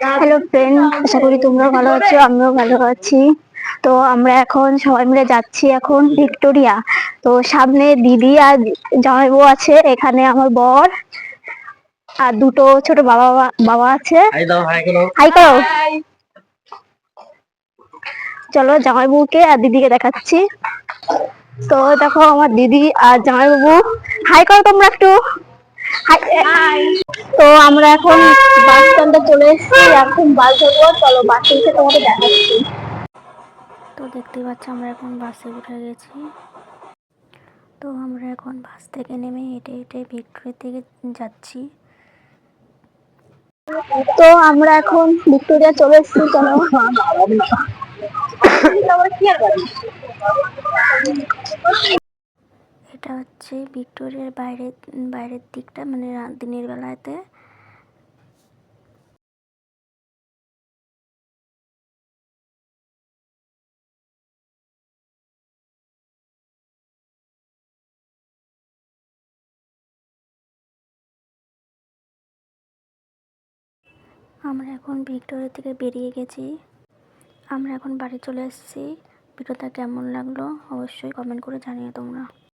Hello friend আশা করি তোমরা ভালো আছো আমিও ভালো আছি। তো আমরা এখন সবাই মিলে যাচ্ছি এখন ভিক্টোরিয়া। তো সামনে দিদি আর জামাইবউ আছে এখানে আমার বর আর দুটো ছোট বাবা বাবা আছে। হাই করো। হাই করো। চলো জামাইবউকে আর দিদিকে দেখাচ্ছি। তো দেখো আমার দিদি আর জামাইবাবু হাই করো তোমরা একটু। তো আমরা এখন বাস স্ট্যান্ডে চলে এসেছি। এখন বাস ধরবো। চলো বাসে উঠে তোমাকে দেখাচ্ছি। তো দেখতেই পাচ্ছ আমরা এখন বাসে উঠে গেছি। তো আমরা এখন বাস থেকে নেমে হেঁটে হেঁটে ভিক্টোরিয়ার দিকে যাচ্ছি। তো আমরা এখন ভিক্টোরিয়া চলে এসেছি চলো। এটা হচ্ছে ভিক্টোরিয়ার বাইরের বাইরের দিকটা মানে দিনের বেলাতে। আমরা এখন ভিক্টোরিয়া থেকে বেরিয়ে গেছি। আমরা এখন বাড়ি চলে এসেছি। ভিডিওটা কেমন লাগল অবশ্যই কমেন্ট করে জানিও তোমরা।